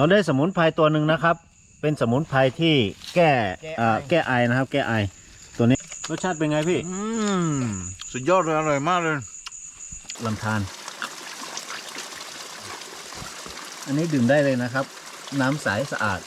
เราได้สมุนไพรตัวหนึ่งนะครับ เป็นสมุนไพรที่แก้เอ่อแก้ไอนะครับ แก้ไอตัวนี้รสชาติเป็นไงพี่ อืมสุดยอดเลยอร่อยมากเลยลำธารอันนี้ดื่มได้เลยนะครับ น้ำใสสะอาด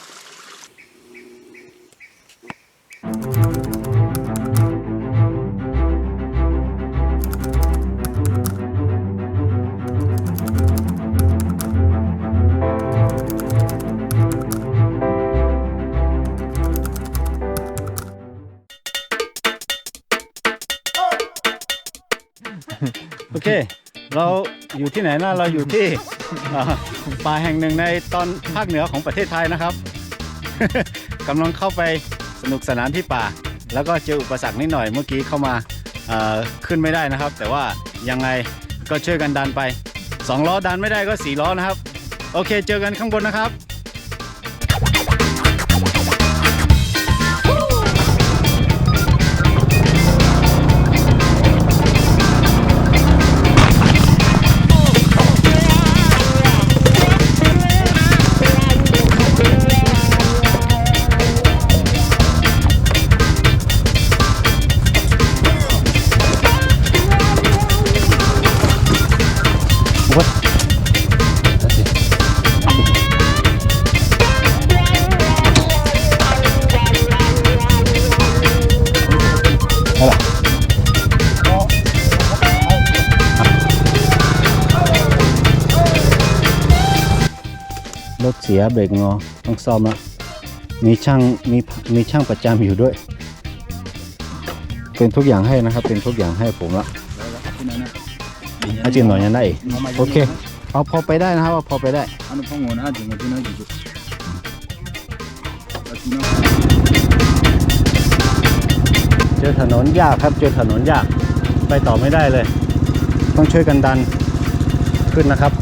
ที่ไหนนะเราอยู่ที่ป่าแห่งหนึ่งในตอนภาคเหนือของประเทศไทยนะครับกำลังเข้าไปสนุกสนานที่ป่า แล้วก็เจออุปสรรคนิดหน่อยเมื่อกี้เข้ามาขึ้นไม่ได้นะครับ แต่ว่ายังไงก็ช่วยกันดันไปสองล้อดันไม่ได้ก็สี่ล้อนะครับ โอเค เจอกันข้างบนนะครับ รถเสียเบรกงอต้องซ่อมละมีช่างมีมีช่างประจำอยู่ด้วย เป็นทุกอย่างให้นะครับ เป็นทุกอย่างให้ผมละอาจินหน่อยยังได้โอเคเอาพอไปได้นะครับว่าพอไปได้ Ano pongo na aje ngati na jijo. Latino. เจอ จอถนนยากครับ เจอถนนยาก ไปต่อไม่ได้เลย ต้องช่วยกันดันขึ้นนะครับ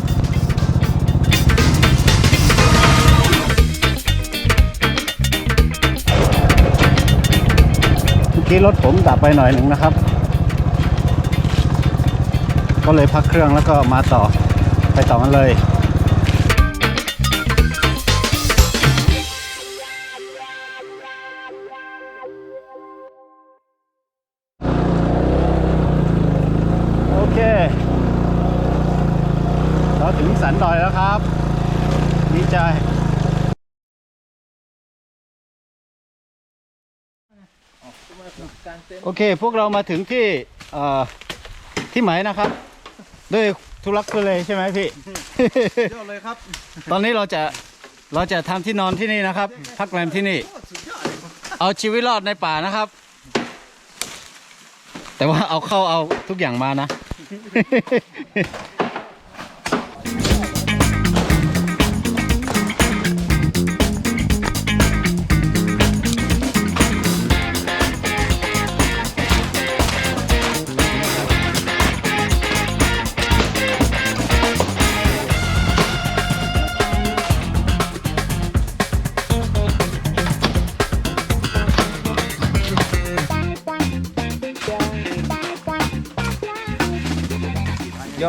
เมื่อกี้รถผมดับไปหน่อยหนึ่งนะครับ ก็เลยพักเครื่องแล้วก็มาต่อไปต่อกันเลย โอเค พวกเรามาถึงที่เอ่อที่ไหมายนะครับ ด้วยทุลักทุเลใช่ไหมพี่ยอดเลยครับตอนนี้เราจะเราจะทำที่นอนที่นี่นะครับ พักแรมที่นี่เอาชีวิตรอดในป่านะครับ แต่ว่าเอาเข้าเอาทุกอย่างมานะ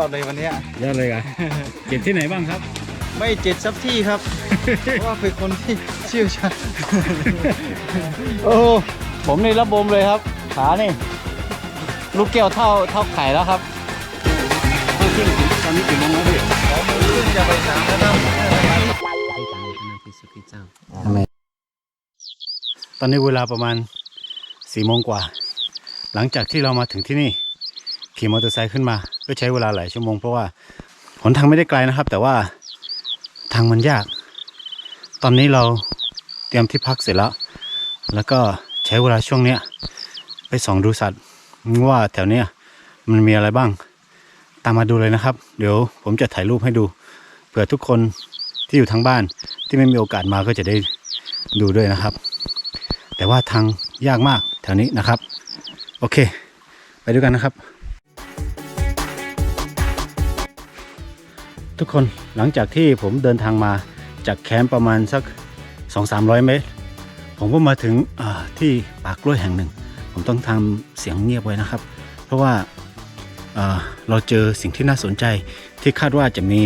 อดเลยวันเนี้ยเยอะเลยอะ เก็บที่ไหนบ้างครับ ไม่เจ็ดซับที่ครับ เพราะว่าเป็นคนที่เชี่ยวชาญโอ้โหผมนี่ระบมเลยครับ ขานี่ ลูกแก้วเท่าเท่าไข่แล้วครับต้องเที่ยงถึงตอนนี้กี่โมงแล้วพี่จะไปสามแล้วนะทำไมตอนนี้เวลาประมาณสี่โมงกว่า หลังจากที่เรามาถึงที่นี่ ขี่มอเตอร์ไซค์ขึ้นมาก็ใช้เวลาหลายชั่วโมงเพราะว่าหนทางไม่ได้ไกลนะครับ แต่ว่าทางมันยาก ตอนนี้เราเตรียมที่พักเสร็จแล้ว แล้วก็ใช้เวลาช่วงเนี้ยไปส่องดูสัตว์ว่าแถวเนี้ยมันมีอะไรบ้าง ตามมาดูเลยนะครับ เดี๋ยวผมจะถ่ายรูปให้ดูเผื่อทุกคนที่อยู่ทางบ้านที่ไม่มีโอกาสมาก็จะได้ดูด้วยนะครับ แต่ว่าทางยากมากแถวนี้นะครับ โอเค ไปด้วยกันนะครับ ทุกคนหลังจากที่ผมเดินทางมาจากแคมป์ประมาณสัก 2-300 เมตร ผมก็มาถึงที่ปากล้วยแห่งหนึ่ง ผมต้องทำเสียงเงียบไว้นะครับ เพราะว่าเราเจอสิ่งที่น่าสนใจที่คาดว่าจะมี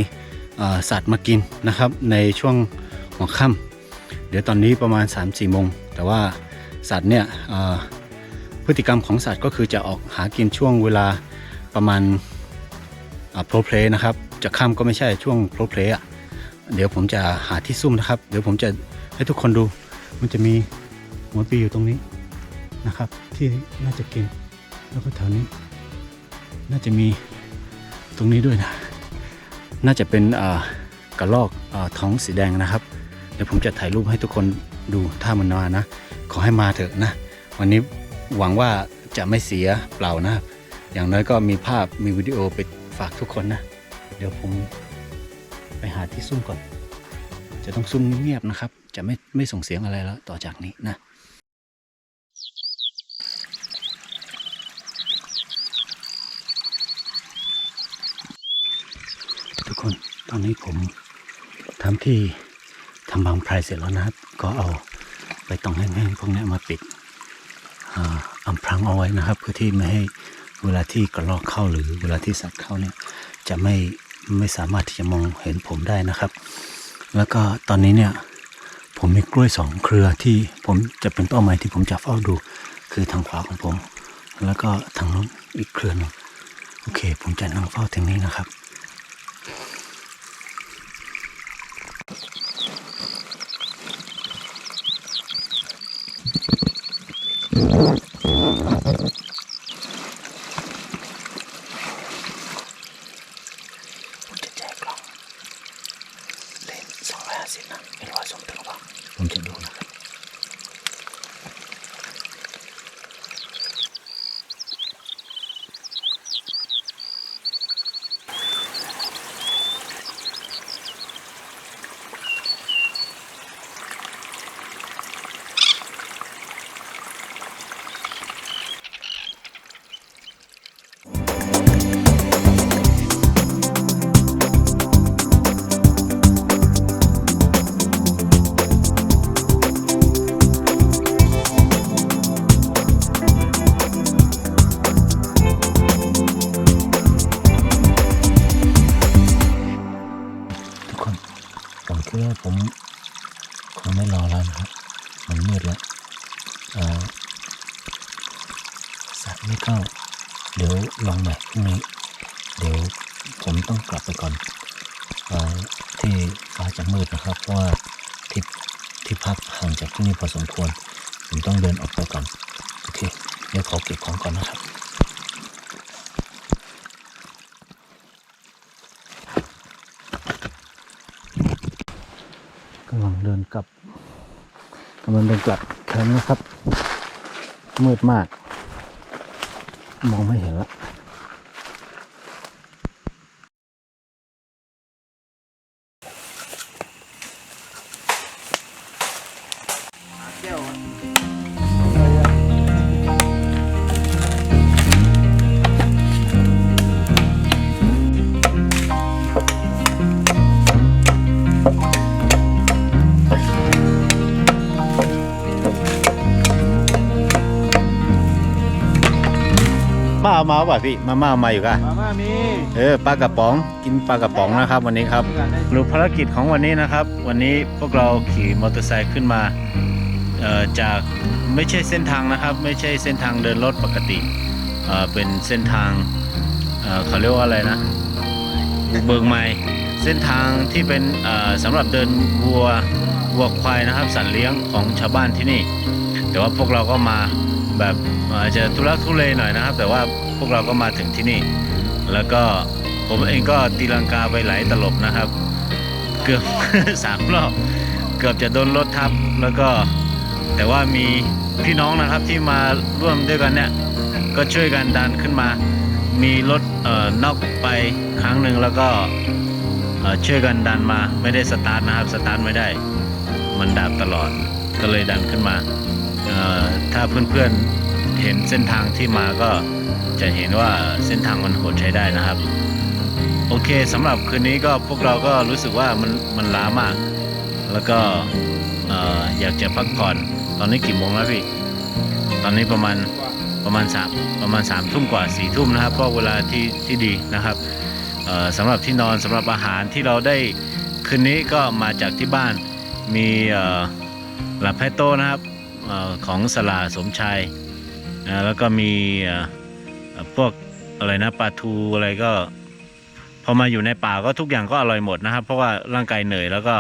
สัตว์มากินนะครับ ในช่วงหัวค่ำเดี๋ยวตอนนี้ประมาณ 3 4โมง แต่ว่าสัตว์เนี่ยพฤติกรรมของสัตว์ก็คือจะออกหากินช่วงเวลาประมาณโปรเพลนะครับ จะค่ำก็ไม่ใช่ช่วงโปรเพลอะเดี๋ยวผมจะหาที่ซุ่มนะครับ เดี๋ยวผมจะให้ทุกคนดู มันจะมีหัวปีอยู่ตรงนี้นะครับ ที่น่าจะกินแล้วก็แถวนี้ น่าจะมีตรงนี้ด้วยนะ น่าจะเป็นกระรอกอท้องสีแดงนะครับ เดี๋ยวผมจะถ่ายรูปให้ทุกคนดูถ้ามันมานะ ขอให้มาเถอะนะ วันนี้หวังว่าจะไม่เสียเปล่านะ อย่างน้อยก็มีภาพมีวิดีโอไปฝากทุกคนนะ เดี๋ยวผมไปหาที่ซุ่มก่อน จะต้องซุ่มเงียบนะครับ จะไม่ไม่ส่งเสียงอะไรแล้วต่อจากนี้นะทุกคนตอนนี้ผมทำที่ทำบางไพรเสร็จแล้วนะก็เอาไปตองแห้งๆพวกนี้มาปิดอ่าอำพรางเอาไว้นะครับ เพื่อที่ไม่ให้เวลาที่กระรอกเข้าหรือเวลาที่สัตว์เข้าเนี่ยจะไม่ ไม่สามารถที่จะมองเห็นผมได้นะครับ แล้วก็ตอนนี้เนี่ยผมมีกล้วยสองเครือที่ผมจะเป็นเป้าหมายที่ผมจะเฝ้าดู คือทางขวาของผม แล้วก็ทางนู้นอีกเครือนึงโอเค ผมจะนั่งเฝ้าทางนี้นะครับ ที่นี่พอสมควร ผมต้องเดินออกไปก่อน โอเค เดี๋ยวขอเก็บของก่อนนะครับกำลังเดินกลับกำลังเดินกลับแคมป์นะครับ มืดมาก มองไม่เห็นละ พี่มาม่าเอามาอยู่กะมาม่ามีเออปลากระป๋องกินปลากระป๋องนะครับ วันนี้ครับรูปภารกิจของวันนี้นะครับ วันนี้พวกเราขี่มอเตอร์ไซค์ขึ้นมาเอ่อจากไม่ใช่เส้นทางนะครับ ไม่ใช่เส้นทางเดินรถปกติเอ่อเป็นเส้นทางเอ่อเขาเรียกว่าอะไรนะเบิกใหม่เส้นทางที่เป็นเอ่อสำหรับเดินวัววัวควายนะครับ สัตว์เลี้ยงของชาวบ้านที่นี่ แต่ว่าพวกเราก็มา แบบอาจจะทุรักทุเลหน่อยนะครับ แต่ว่าพวกเราก็มาถึงที่นี่ แล้วก็ผมเองก็ตีลังกาไปหลายตลบนะครับ เกือบสามรอบเกือบจะโดนรถทับแล้วก็แต่ว่ามีพี่น้องนะครับที่มาร่วมด้วยกันเนี่ยก็ช่วยกันดันขึ้นมา มีรถเอ่อนอกไปครั้งหนึ่งแล้วก็ช่วยกันดันมาไม่ได้สตาร์ทนะครับสตาร์ทไม่ได้ มันดับตลอดก็เลยดันขึ้นมา ถ้าเพื่อนๆเห็นเส้นทางที่มาก็จะเห็นว่าเส้นทางมันโหดใช้ได้นะครับ โอเคสำหรับคืนนี้ก็พวกเราก็รู้สึกว่ามันมันล้ามาก แล้วก็เอ่อยากจะพักผ่อนตอนนี้กี่โมงแล้วพี่ ตอนนี้ประมาณประมาณสามประมาณสามทุ่มกว่าสี่ทุ่มนะครับก็เวลาที่ที่ดีนะครับสำหรับที่นอนสำหรับอาหารที่เราได้คืนนี้ก็มาจากที่บ้านมีหลับไพโตนะครับ ของสลาสมชายนะแล้วก็มีเอ่อเอ่อพวกอะไรนะปลาทูอะไรก็พอมาอยู่ในป่าก็ทุกอย่างก็อร่อยหมดนะครับ เพราะว่าร่างกายเหนื่อยแล้วก็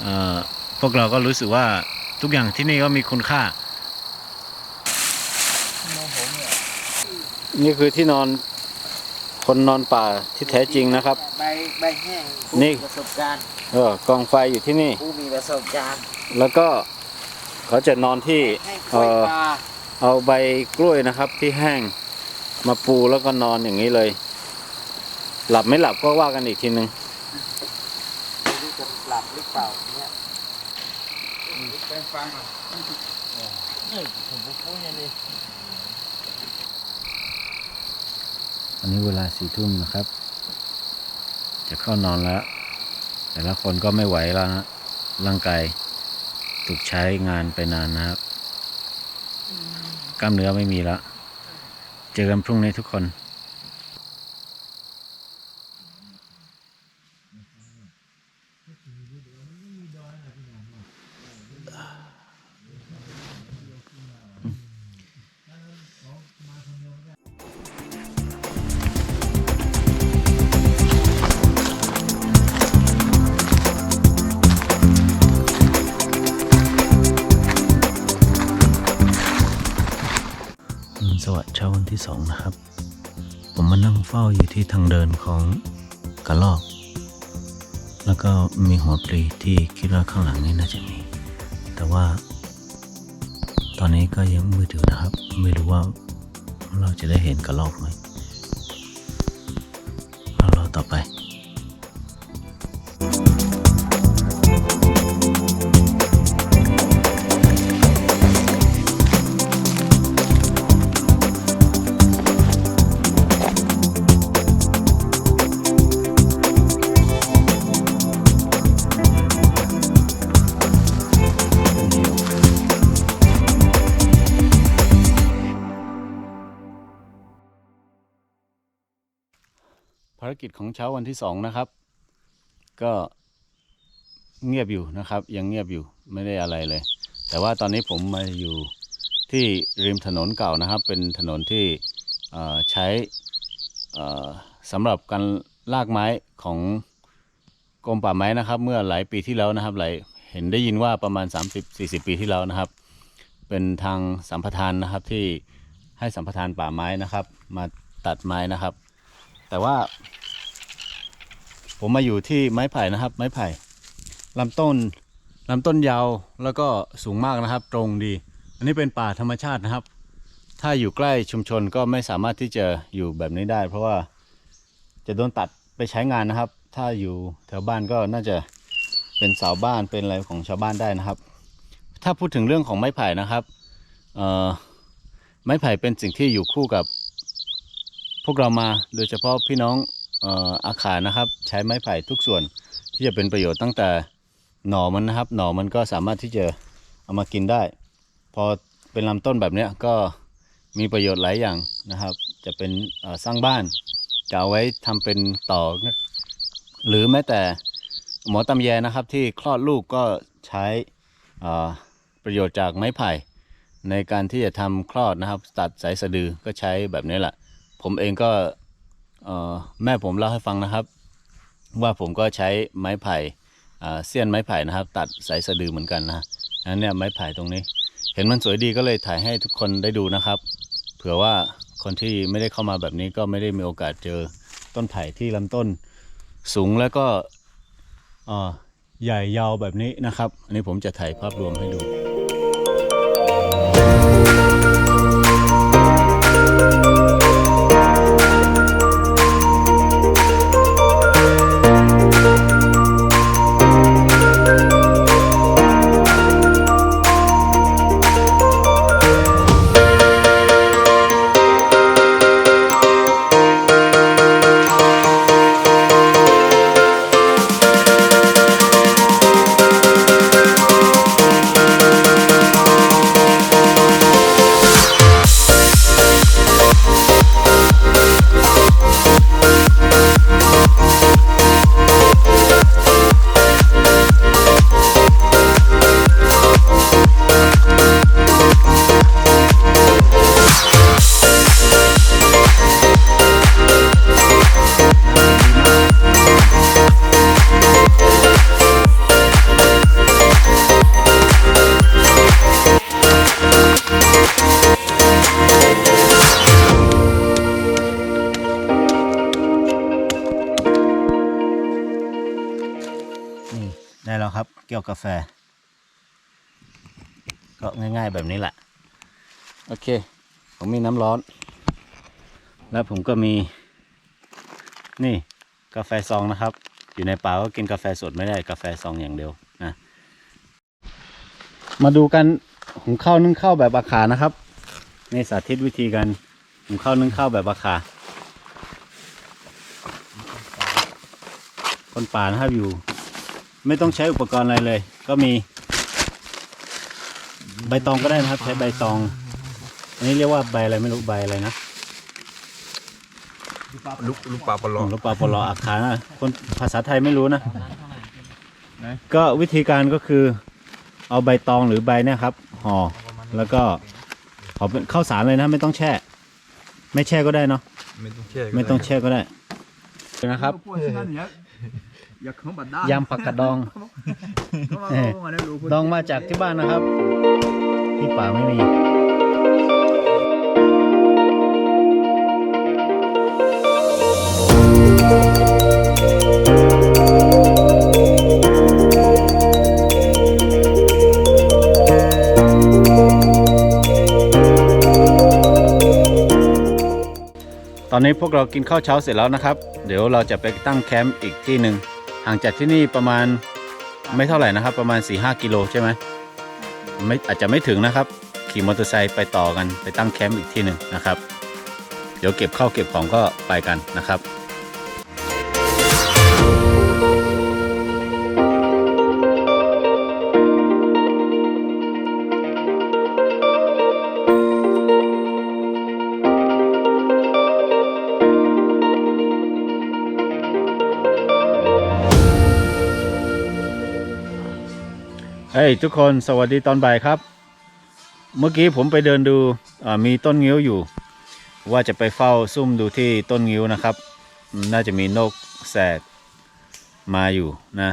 เอ่อพวกเราก็รู้สึกว่าทุกอย่างที่นี่ก็มีคุณค่า นี่คือที่นอนคนนอนป่าที่แท้จริงนะครับใบใบแห้งผู้นี่มีประสบการณ์เออกองไฟอยู่ที่นี่ผู้มีประสบการณ์ แล้วก็ เขาจะนอนที่ให้คเอ่อยอปลาเอาใบกล้วยนะครับที่แห้งมาปูแล้วก็นอนอย่างนี้เลย หลับไม่หลับก็ว่ากันอีกทีนึงไม่รู้จะหลับหรือเปล่าเนี่ยไปฟังอะเฮ้ยผมพูดอย่างนี้อันนี้เวลาสี่ทุ่มนะครับ จะเข้านอนแล้ว แต่ละคนก็ไม่ไหวแล้วนะร่างกาย ถูกใช้งานไปนานนะครับ กล้ามเนื้อไม่มีแล้ว เจอกันพรุ่งนี้ทุกคน ของกระลอก แล้วก็มีหัวปลีที่คิดว่าข้างหลังนี่น่าจะมี แต่ว่า ตอนนี้ก็ยังมืดอยู่นะครับ ไม่รู้ว่าเราจะได้เห็นกระลอกไหมเรารอต่อไปภา เช้าวันที่สองนะครับ ก็เงียบอยู่นะครับ ยังเงียบอยู่ไม่ได้อะไรเลย แต่ว่าตอนนี้ผมมาอยู่ที่ริมถนนเก่านะครับ เป็นถนนที่ใช้สำหรับการลากไม้ของกรมป่าไม้นะครับ เมื่อหลายปีที่แล้วนะครับหลายเห็นได้ยินว่าประมาณ 30-40 ปีที่แล้วนะครับ เป็นทางสัมปทานนะครับที่ให้สัมปทานป่าไม้นะครับ มาตัดไม้นะครับ แต่ว่า ผมมาอยู่ที่ไม้ไผ่นะครับ ไม้ไผ่ลำต้นลำต้นยาวแล้วก็สูงมากนะครับ ตรงดี อันนี้เป็นป่าธรรมชาตินะครับ ถ้าอยู่ใกล้ชุมชนก็ไม่สามารถที่จะอยู่แบบนี้ได้ เพราะว่าจะโดนตัดไปใช้งานนะครับ ถ้าอยู่แถวบ้านก็น่าจะเป็นเสาบ้านเป็นอะไรของชาวบ้านได้นะครับ ถ้าพูดถึงเรื่องของไม้ไผ่นะครับเอ่อไม้ไผ่เป็นสิ่งที่อยู่คู่กับ พวกเรามาโดยเฉพาะพี่น้อง อ่ออาขานะครับ ใช้ไม้ไผ่ทุกส่วนที่จะเป็นประโยชน์ตั้งแต่หน่อมันนะครับ หน่อมันก็สามารถที่จะเอามากินได้ พอเป็นลำต้นแบบนี้ก็มีประโยชน์หลายอย่างนะครับ จะเป็นสร้างบ้านจะเอาไว้ทำเป็นต่อ หรือแม้แต่หมอตำแยนะครับที่คลอดลูกก็ใช้ประโยชน์จากไม้ไผ่ ในการที่จะทำคลอดนะครับ ตัดสายสะดือก็ใช้แบบนี้แหละ ผมเองก็ แม่ผมเล่าให้ฟังนะครับ ว่าผมก็ใช้ไม้ไผ่เสี้ยนไม้ไผ่นะครับ ตัดสายสะดือเหมือนกันนะนั้นเนี่ยไม้ไผ่ตรงนี้ เห็นมันสวยดีก็เลยถ่ายให้ทุกคนได้ดูนะครับ เผื่อว่าคนที่ไม่ได้เข้ามาแบบนี้ก็ไม่ได้มีโอกาสเจอต้นไผ่ที่ลำต้นสูงแล้วก็ใหญ่ยาวแบบนี้นะครับ อันนี้ผมจะถ่ายภาพรวมให้ดู ยวกาแฟ ก็ง่ายๆแบบนี้แหละ โอเค ผมมีน้ำร้อน แล้วผมก็มี นี่กาแฟซองนะครับ อยู่ในป่าก็กินกาแฟสดไม่ได้กาแฟซองอย่างเดียวนะมาดูกันหุงข้าวนึ่งข้าวแบบอาขานะครับนี่สาธิตวิธีการหุงข้าวนึ่งข้าวแบบอาขาคนป่านะครับอยู่ ไม่ต้องใช้อุปกรณ์อะไรเลย ก็มี ใบตองก็ได้นะครับ ใช้ใบตอง อันนี้เรียกว่าใบอะไรไม่รู้ใบอะไรนะลูกลูกปลาปลาหลลองหรือเปล่าปลออาคานะคนภาษาไทยไม่รู้นะ ก็วิธีการก็คือ เอาใบตองหรือใบเนี่ยครับห่อแล้วก็ห่อเป็นข้าวสารเลยนะ ไม่ต้องแช่ ไม่แช่ก็ได้เนาะไม่ต้องแช่ไม่ต้องแช่ก็ได้นะครับอ ยากของบัดด้ยำผักกาดดองเออดองมาจากที่บ้านนะครับ ที่ป่าไม่มีตอนนี้พวกเรากินข้าวเช้าเสร็จแล้วนะครับ เดี๋ยวเราจะไปตั้งแคมป์อีกที่หนึ่ง ห่างจากที่นี่ประมาณไม่เท่าไหร่นะครับ ประมาณ 4-5 กิโลใช่ไหมไม่อาจจะไม่ถึงนะครับ ขี่มอเตอร์ไซค์ไปต่อกันไปตั้งแคมป์อีกที่หนึ่งนะครับ เดี๋ยวเก็บข้าวเก็บของก็ไปกันนะครับ ฮ้ยทุกคนสวัสดีตอนบ่ายครับ เมื่อกี้ผมไปเดินดูมีต้นงิ้วอยู่ ว่าจะไปเฝ้าซุ่มดูที่ต้นงิ้วนะครับ น่าจะมีนกแสกมาอยู่นะ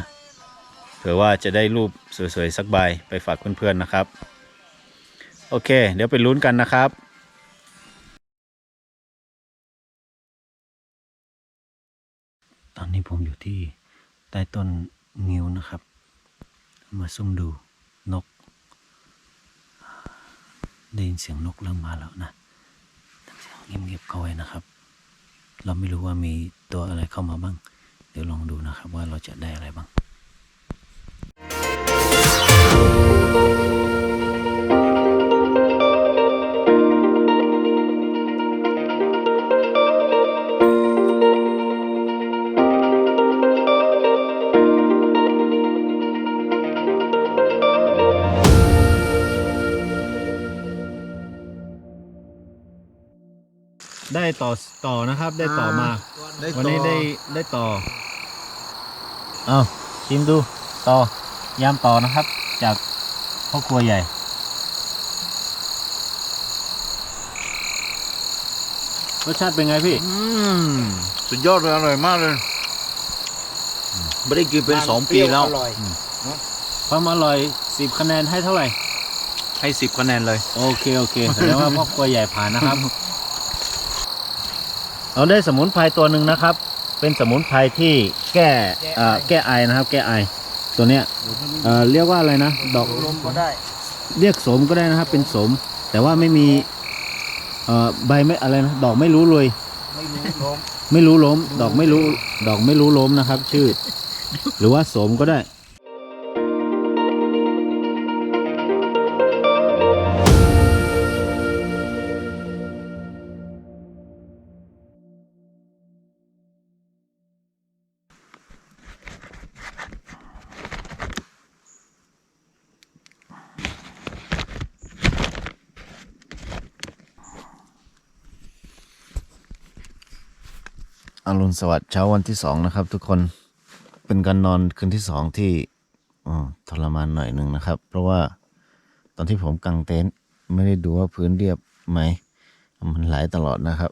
เผื่อว่าจะได้รูปสวยๆสักใบไปฝากเพื่อนๆนะครับ โอเค เดี๋ยวไปลุ้นกันนะครับตอนนี้ผมอยู่ที่ใต้ต้นงิ้วนะครับ มาซุ่มดูนก ได้ยินเสียงนกเริ่มมาแล้วนะเสียงเงียบๆเข้าไว้นะครับ เราไม่รู้ว่ามีตัวอะไรเข้ามาบ้าง เดี๋ยวลองดูนะครับว่าเราจะได้อะไรบ้าง ต่อต่อนะครับ ได้ต่อมาวันนี้ได้ได้ต่อเอาชิมดูต่อยามต่อนะครับ จากพ่อครัวใหญ่ รสชาติเป็นไงพี่ อืมสุดยอดเลยอร่อยมากเลยไม่ได้กินเป็นสองปีแล้วอร่อยความอร่อยสิบคะแนนให้เท่าไหร่ ให้สิบคะแนนเลย โอเค โอเคแสดงว่าพ่อครัวใหญ่ผ่านนะครับ เราได้สมุนไพรตัวหนึ่งนะครับ เป็นสมุนไพรที่แก้เอ่อแก้ไอนะครับ แก้ไอตัวเนี้ยเอ่อเรียกว่าอะไรนะดอกลมก็ได้เรียกสมก็ได้นะครับ เป็นสม แต่ว่าไม่มีเอ่อใบไม่อะไรนะดอกไม่รู้เลย ไม่รู้ลมไม่รู้ล้ม ดอกไม่รู้ ดอกไม่รู้ล้มนะครับ ชื่อ หรือว่าสมก็ได้ อรุณสวัสดิ์เช้าวันที่สองนะครับ ทุกคนเป็นการนอนคืนที่สองที่ออทรมานหน่อยหนึ่งนะครับ เพราะว่าตอนที่ผมกางเต็นท์ไม่ได้ดูว่าพื้นเรียบไหม มันไหลตลอดนะครับ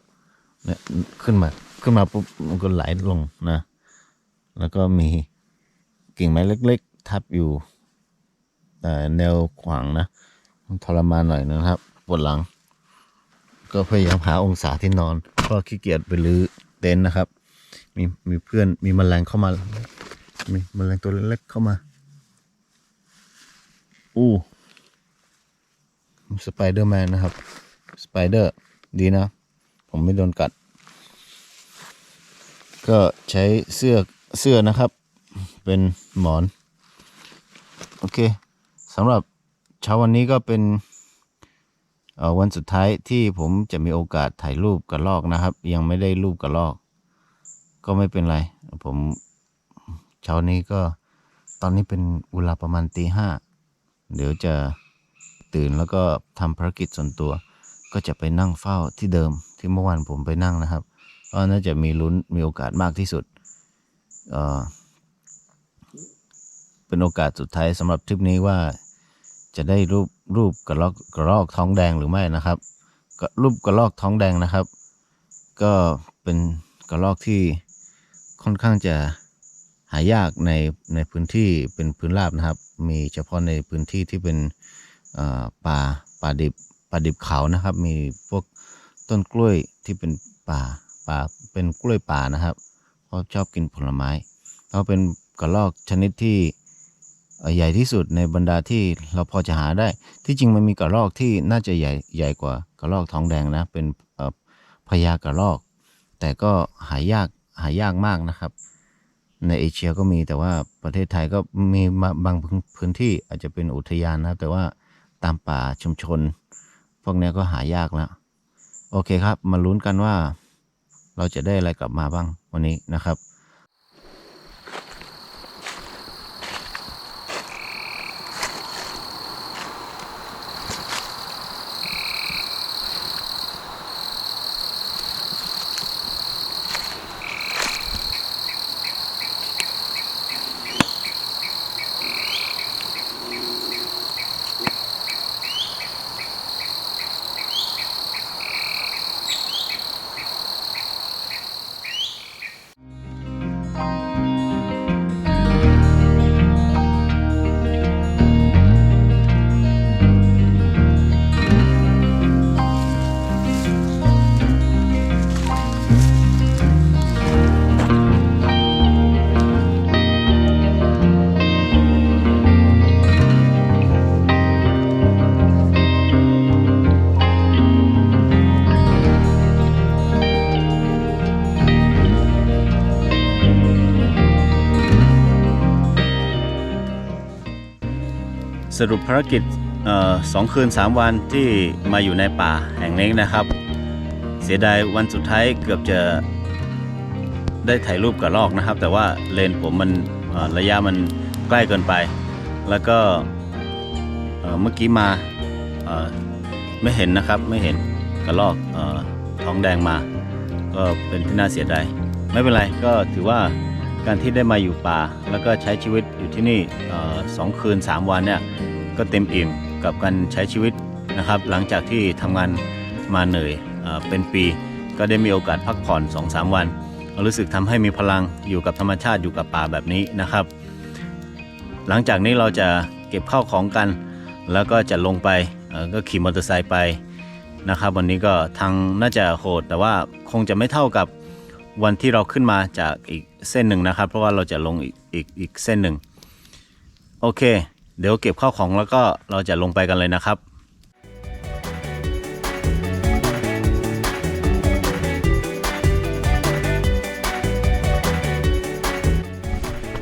เนี่ยขึ้นมาขึ้นมาปุ๊บมันก็ไหลลงนะ แล้วก็มีกิ่งไม้เล็ก ๆ ทับอยู่แต่แนวขวางนะทรมานหน่อยนะครับปวดหลัง ก็พยายามหาองศาที่นอนเพราะขี้เกียจไปรื้อ ต็นท์นะครับ มีมีเพื่อนมีแมลงเข้ามา มีแมลงตัวเล็กๆเข้ามา อู้สไปเดอร์แมนนะครับ สไปเดอร์ ดีนะ ผมไม่โดนกัด ก็ใช้เสื้อเสื้อนะครับ เป็นหมอน โอเคสำหรับเช้าวันนี้ก็เป็น วันสุดท้ายที่ผมจะมีโอกาสถ่ายรูปกระลอกนะครับ ยังไม่ได้รูปกระลอก ก็ไม่เป็นไร ผมเช้านี้ก็ตอนนี้เป็นเวลาประมาณตีห้าเดี๋ยวจะตื่นแล้วก็ทำภารกิจส่วนตัว ก็จะไปนั่งเฝ้าที่เดิมที่เมื่อวานผมไปนั่งนะครับก็น่าจะมีลุ้นมีโอกาสมากที่สุดเออเป็นโอกาสสุดท้ายสำหรับทริปนี้ว่าจะได้รูป รูปกระลอกกระลอกท้องแดงหรือไม่นะครับก็รูปกระลอกท้องแดงนะครับ ก็เป็นกระลอกที่ค่อนข้างจะหายากในในพื้นที่เป็นพื้นราบนะครับ มีเฉพาะในพื้นที่ที่เป็นป่าป่าดิบป่าดิบเขานะครับ มีพวกต้นกล้วยที่เป็นป่าป่าเป็นกล้วยป่านะครับเพราะชอบกินผลไม้เขาเป็นกระรอกชนิดที่ ใหญ่ที่สุดในบรรดาที่เราพอจะหาได้ ที่จริงมันมีกระรอกที่น่าจะใหญ่ใหญ่กว่ากระรอกท้องแดงนะ เป็นพญากระรอก แต่ก็หายากหายากมากนะครับ ในเอเชียก็มีแต่ว่าประเทศไทยก็มีมาบางพื้นที่อาจจะเป็นอุทยานนะครับ แต่ว่าตามป่าชุมชน พวกนี้ก็หายากแล้ว โอเคครับ มาลุ้นกันว่า เราจะได้อะไรกลับมาบ้างวันนี้นะครับ สรุปภารกิจออสองคืน 3 วันที่มาอยู่ในป่าแห่งนี้นะครับ เสียดายวันสุดท้ายเกือบจะได้ถ่ายรูปกับลอกนะครับ แต่ว่าเลนผมมันระยะมันใกล้เกินไป แล้วก็เมื่อกี้มาไม่เห็นนะครับไม่เห็นกระลอกออท้องแดงมา ก็เป็นที่น่าเสียดายไม่เป็นไรก็ถือว่า การที่ได้มาอยู่ป่า แล้วก็ใช้ชีวิตอยู่ที่นี่สองคืน 3 วันเนี่ยก็เต็มอิ่มกับการใช้ชีวิตนะครับ หลังจากที่ทำงานมาเหนื่อยเอเป็นปี ก็ได้มีโอกาสพักผ่อน 2-3 วัน รู้สึกทำให้มีพลังอยู่กับธรรมชาติอยู่กับป่าแบบนี้นะครับ หลังจากนี้เราจะเก็บข้าวของกัน แล้วก็จะลงไปก็ขี่มอเตอร์ไซค์ไปนะครับ วันนี้ก็ทางน่าจะโหด แต่ว่าคงจะไม่เท่ากับวันที่เราขึ้นมาจากอีก เส้นหนึ่งนะครับ เพราะว่าเราจะลงอีกอีกอีกเส้นหนึ่งโอเค เดี๋ยวเก็บข้าวของแล้วก็เราจะลงไปกันเลยนะครับ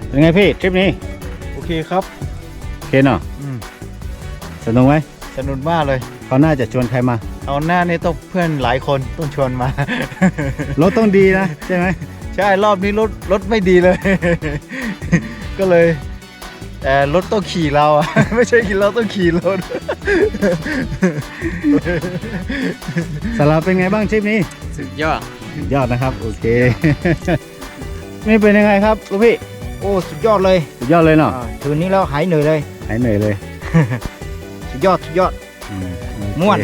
เป็นไงพี่ทริปนี้โอเคครับโอเคเนาะอืมสนุกไหมสนุกมากเลยเขาน่าจะชวนใครมา เอาหน้านี่ต้องเพื่อนหลายคนต้องชวนมา รถต้องดีนะใช่ไหม ใช่รอบนี้รถรถไม่ดีเลย ก็เลยแต่รถต้องขี่เราอะไม่ใช่ขี่เราต้องขี่รถสาราเป็นไงบ้างทริปนี้สุดยอดสุดยอดนะครับ โอเค นี่เป็นยังไงครับลูกพี่โอ้สุดยอดเลยสุดยอดเลยเนาะอ่าถือนี้แล้วหายเหนื่อยเลยหายเหนื่อยเลย สุดยอดสุดยอดอืโอเคม่วน